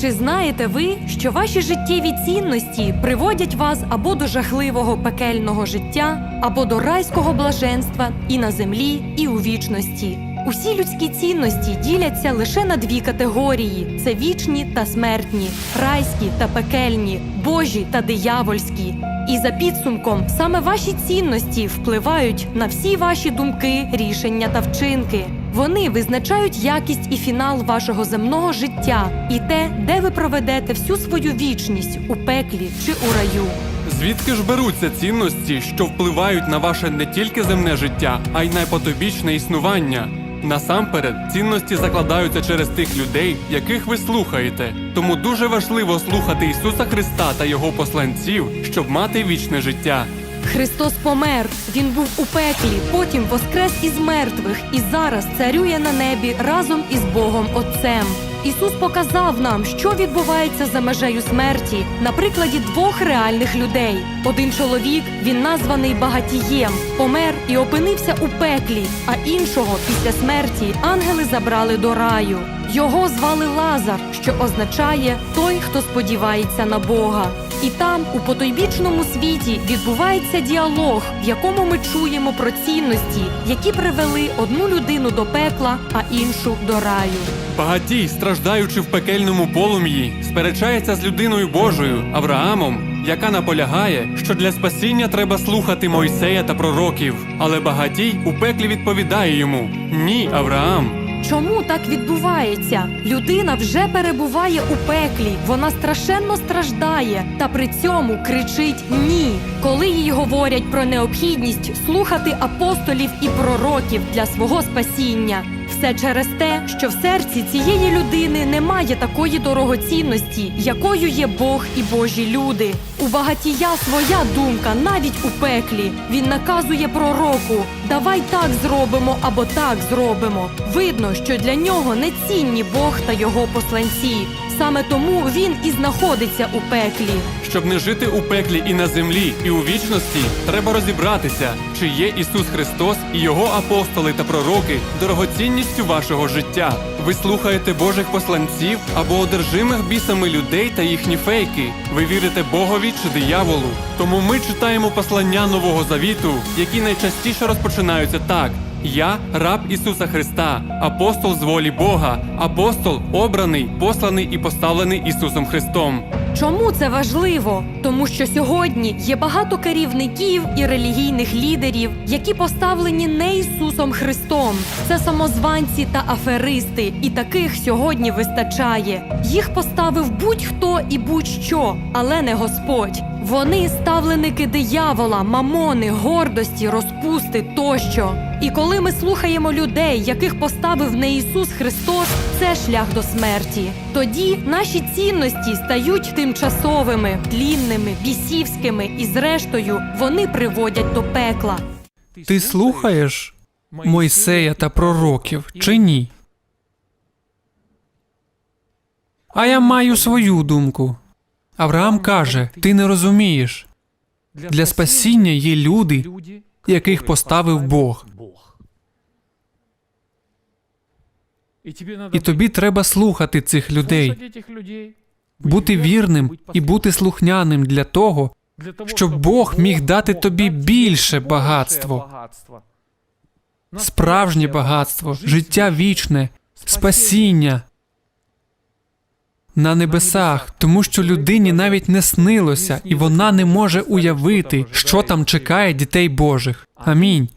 Чи знаєте ви, що ваші життєві цінності приводять вас або до жахливого пекельного життя, або до райського блаженства і на землі, і у вічності? Усі людські цінності діляться лише на дві категорії: це вічні та смертні, райські та пекельні, божі та диявольські. І за підсумком саме ваші цінності впливають на всі ваші думки, рішення та вчинки. Вони визначають якість і фінал вашого земного життя і те, де ви проведете всю свою вічність у пеклі чи у раю. Звідки ж беруться цінності, що впливають на ваше не тільки земне життя, а й найпотобічне існування? Насамперед, цінності закладаються через тих людей, яких ви слухаєте. Тому дуже важливо слухати Ісуса Христа та Його посланців, щоб мати вічне життя. Христос помер, він був у пеклі, потім воскрес із мертвих і зараз царює на небі разом із Богом Отцем. Ісус показав нам, що відбувається за межею смерті на прикладі двох реальних людей. Один чоловік, він названий багатієм, помер і опинився у пеклі, а іншого після смерті ангели забрали до раю. Його звали Лазар, що означає той, хто сподівається на Бога. І там, у потойбічному світі, відбувається діалог, в якому ми чуємо про цінності, які привели одну людину до пекла, а іншу до раю. Багатій, страждаючи в пекельному полум'ї, сперечається з людиною Божою Авраамом, яка наполягає, що для спасіння треба слухати Мойсея та пророків. Але багатій у пеклі відповідає йому: Ні, Авраам. Чому так відбувається? Людина вже перебуває у пеклі, вона страшенно страждає, та при цьому кричить ні, коли їй говорять про необхідність слухати апостолів і пророків для свого спасіння. Все через те, що в серці цієї людини немає такої дорогоцінності, якою є Бог і Божі люди. У багатія своя думка навіть у пеклі. Він наказує пророку: давай так зробимо або так зробимо. Видно, що для нього не цінні Бог та його посланці. Саме тому він і знаходиться у пеклі. Щоб не жити у пеклі і на землі, і у вічності, треба розібратися, чи є Ісус Христос і Його апостоли та пророки дорогоцінністю вашого життя. Ви слухаєте Божих посланців або одержимих бісами людей та їхні фейки. Ви вірите Богові чи дияволу. Тому ми читаємо послання Нового Завіту, які найчастіше розпочинаються так. Я раб Ісуса Христа, апостол з волі Бога, апостол обраний, посланий і поставлений Ісусом Христом. Чому це важливо? Тому що сьогодні є багато керівників і релігійних лідерів, які поставлені не Ісусом Христом. Це самозванці та аферисти, і таких сьогодні вистачає. Їх поставив будь-хто і будь-що, але не Господь. Вони ставленики диявола, мамони, гордості, розпусти тощо. І коли ми слухаємо людей, яких поставив не Ісус Христос, це шлях до смерті. Тоді наші цінності стають тимчасовими, тлінними, бісівськими, і зрештою вони приводять до пекла. Ти слухаєш Мойсея та пророків чи ні? А я маю свою думку. Авраам каже: ти не розумієш. Для спасіння є люди, яких поставив Бог. І тобі треба слухати цих людей, бути вірним і бути слухняним для того, щоб Бог міг дати тобі більше багатство, справжнє багатство, життя вічне, спасіння на небесах, тому що людині навіть не снилося, і вона не може уявити, що там чекає дітей Божих. Амінь.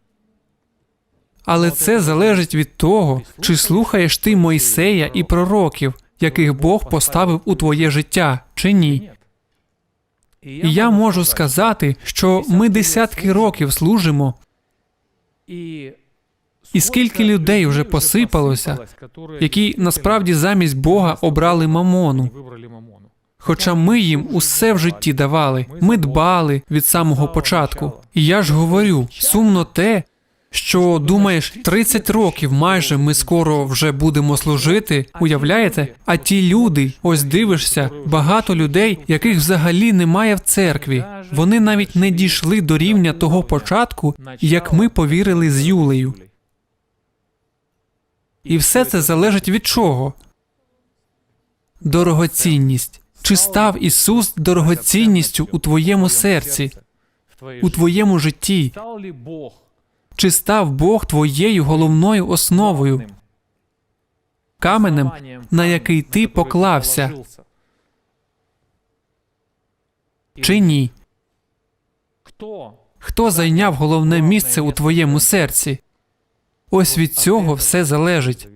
Але це залежить від того, чи слухаєш ти Мойсея і пророків, яких Бог поставив у твоє життя, чи ні. І я можу сказати, що ми десятки років служимо, і скільки людей вже посипалося, які насправді замість Бога обрали мамону. Хоча ми їм усе в житті давали, ми дбали від самого початку. І я ж говорю, сумно те, що думаєш, 30 років майже ми скоро вже будемо служити. Уявляєте? А ті люди, ось дивишся, багато людей, яких взагалі немає в церкві. Вони навіть не дійшли до рівня того початку, як ми повірили з Юлею. І все це залежить від чого? дорогоцінність? Чи став Ісус дорогоцінністю у твоєму серці, у твоєму житті? Чи став Бог твоєю головною основою, каменем, на який ти поклався, чи ні? Хто зайняв головне місце у твоєму серці? Ось від цього все залежить.